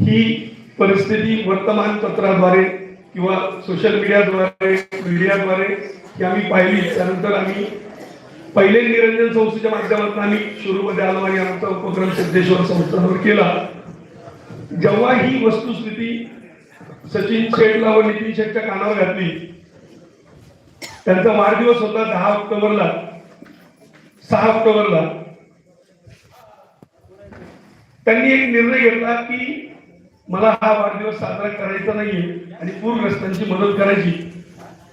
ही परिस्थिती वर्तमानपत्राद्वारे किंवा सोशल मीडियाद्वारे मीडियाद्वारे ही आम्ही पाहिली. त्यानंतर आम्ही पहिले निरंजन संस्थेच्या माध्यमातून आम्ही सुरूमध्ये आलो आणि आमचा उपक्रम सिद्धेश्वर संस्थांवर केला. जेव्हा ही वस्तुस्थिती सचिन शेठला व नितीन शेठच्या कानावर घातली त्यांचा वाढदिवस होता दहा ऑक्टोबरला. सहा ऑक्टोबरला. त्यांनी एक निर्णय घेतला की मला हा वाढदिवस साजरा करायचा नाहीये आणि पूरग्रस्तांची मदत करायची.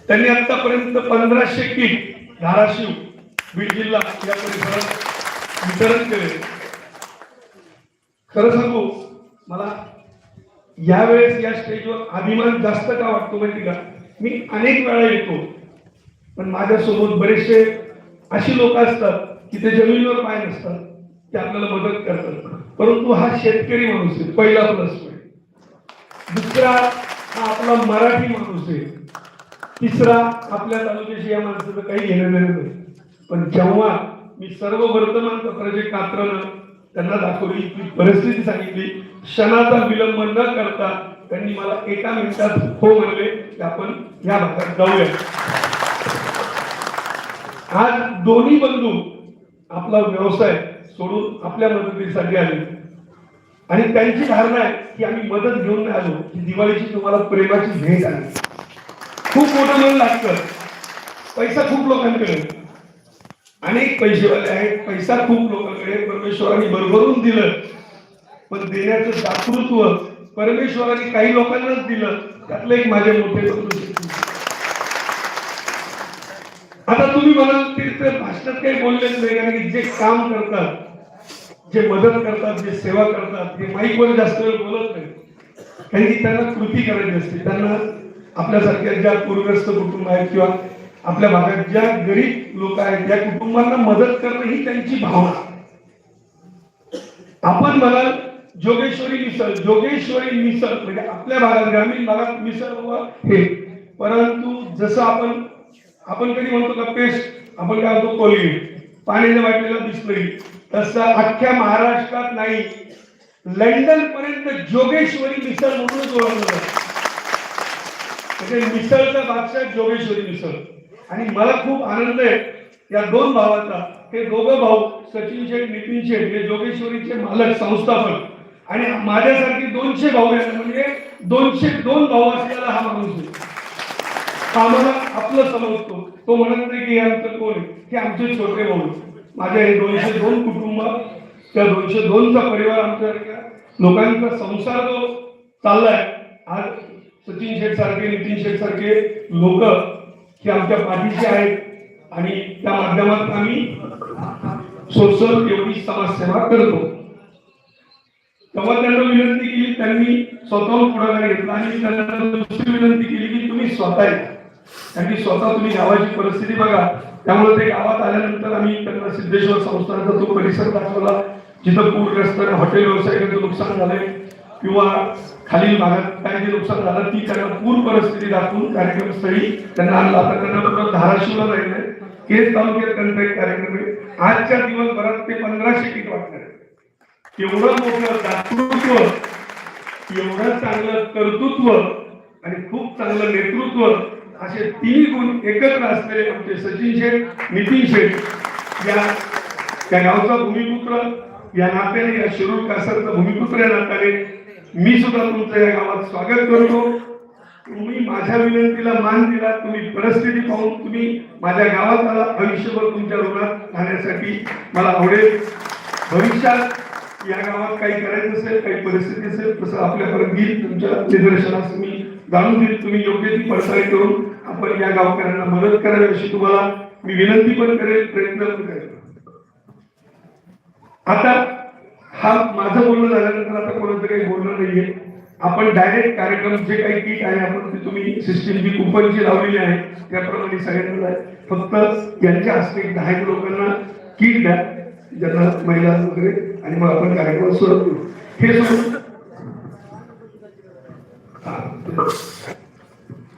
त्यांनी आतापर्यंत पंधराशे किट धाराशिव बीड जिल्हा या परिसरात वितरण केले. खरं सांगू मला यावेळेस या स्टेजवर अभिमान जास्त का वाटतो माहिती का? मी अनेक वेळा येतो पण माझ्यासोबत बरेचसे अशी लोक असतात की ते जमिनीवर पाय नसतात ते आपल्याला मदत करतात. परंतु हा शेतकरी माणूस आहे पहिला प्रश्न दुसरा हा आपला मराठी माणूस आहे. तिसरा आपल्या तालुक्याशी या माणसाचं काही घेणं देणं नाही. पण जेव्हा मी सर्व वर्तमानपत्राचे कात्रण त्यांना दाखवली ती परिस्थिती सांगितली क्षणाचा विलंब न करता त्यांनी मला एका मिनिटात हो म्हणले की आपण या भागात जाऊया. आज दोन्ही बंधू आपला व्यवसाय सोडून आपल्या मदतीसाठी आले. आणि त्यांची धारणा आहे की आम्ही मदत घेऊन आलो की दिवाळीची तुम्हाला प्रेमाची भेट आली खूप मोठं मन लागतं. पैसा खूप लोकांकडे. अनेक पैसेवाले आहेत. पैसा खूप लोकांकडे. परमेश्वराने भरभरून दिलं. पण देण्याचं दातृत्व परमेश्वराने काही लोकांनाच दिलं. त्यातलं एक माझे मोठे आता तुम्ही म्हणाल ते ते भाषणात काही बोललेच नाही कारण की जे काम करतात जे मदत करतात जे सेवा करतात ते माईकवर जास्त वेळ बोलत नाही कारण की त्यांना कृती करायची असते. त्यांना आपल्यासारख्या ज्या पूरग्रस्त कुटुंब आहेत किंवा आपल्या भागात ज्या गरीब लोक आहेत त्या कुटुंबांना मदत करणं ही त्यांची भावना. आपण म्हणाल जोगेश्वरी मिसळ जोगेश्वरी मिसळ. म्हणजे आपल्या भागात ग्रामीण भागात मिसळ हे. परंतु जसं आपण आपण कधी म्हणतो का पेस्ट आपण काय म्हणतो कोलगेट. पाण्याने वाटलेला दिसतोय. तसा अख्ख्या महाराष्ट्रात नाही. लंडन पर्यंत जोगेश्वरी मिसळ म्हणूनच ओळखलं म्हणजे मिसळचा बादशाह जोगेश्वरी मिसळ. आणि मला खूप आनंद आहे या दोन भावाचा. हे दोघं भाऊ सचिन शेठ नितीन शेठ हे जोगेश्वरीचे मालक संस्थापक. आणि माझ्यासारखी दोनशे भाऊ आहेत म्हणजे दोनशे दोन भाऊ असलेला हा माणूस आहे. आम्हाला आपलं समजतो? तो म्हणत नाही की आमचं कोण आहे हे आमचे छोटे भाऊ माझ्या हे दोनशे दोन कुटुंब त्या दोनशे दोनचा परिवार आमच्या लोकांचा संसार जो चाललाय आज सचिन शेठ सारखे नितीन शेठ सारखे लोक हे आमच्या पाठीशी आहेत आणि त्या माध्यमात आम्ही सोशल एवढी समाजसेवा करतो. तेव्हा त्यांना विनंती केली त्यांनी स्वतःहून पुढाकार घेतला आणि त्यांना दुसरी विनंती केली की तुम्ही स्वतः कारण की स्वतः तुम्ही गावाची परिस्थिती बघा त्यामुळे ते गावात आल्यानंतर आम्ही त्यांना सिद्धेश्वर संस्थानाचा तो परिसर दाखवला जिथं पूरग्रस्त हॉटेल व्यवसायाचं नुकसान झालंय किंवा खालील भागात काय जे नुकसान झालं ती त्यांना पूर परिस्थिती दाखवून कार्यक्रमस्थळी त्यांना आणला आता त्यांना धाराशिवला जायचंय. केस तालुक्यात त्यांचा एक कार्यक्रम आहे. आजच्या दिवसभरात ते पंधराशे किट वाटणार एवढं मोठं दातृत्व एवढं चांगलं कर्तृत्व आणि खूप चांगलं नेतृत्व असे तिन्ही गुण एकत्र असलेले आमचे सचिन शेठ नितीन शेठ या त्या गावचा भूमिपुत्र या नात्याने या शिरूर कासरचा भूमिपुत्र या नात्याने मी सुद्धा तुमचं या गावात स्वागत करतो. तुम्ही माझ्या विनंतीला मान दिला तुम्ही परिस्थिती पाहून तुम्ही माझ्या गावात आला आयुष्यभर तुमच्या ऋणात राहण्यासाठी मला आवडेल. भविष्यात या गावात काही करायचं असेल काही परिस्थिती असेल तसं आपल्यापर्यंत येईल. तुमच्या निदर्शनास मी जाणून देईल. तुम्ही योग्य ती पडताळी करून आपण या गावकऱ्यांना मदत करावी अशी तुम्हाला मी विनंती पण करेल प्रयत्न पण करेल. आता हा माझं बोलणं झाल्यानंतर आता कोणाचं काही बोलणं नाहीये. आपण डायरेक्ट कार्यक्रम जे काही किट आहे आपण ते तुम्ही सिस्टीम जी कुपनची लावलेली आहे त्याप्रमाणे सगळ्यांना आहे. फक्त यांच्या हस्ते दहा एक लोकांना किट द्या ज्यांना महिला वगैरे आणि मग आपण कार्यक्रम सुरू करू. हे सुरू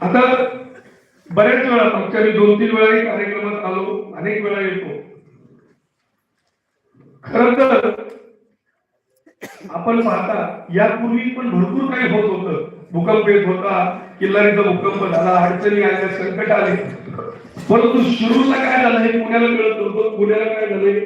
आता बऱ्याच वेळा मागच्या मी दोन तीन वेळा कार्यक्रमात आलो अनेक वेळा येतो. खर तर आपण पाहता यापूर्वी पण भरपूर काही होत होतं. भूकंप येत होता किल्लारीचा भूकंप झाला अडचणी आल्या संकट आले. परंतु सुरूला काय झालं हे पुण्याला मिळत नव्हतं. पुण्याला काय झालंय?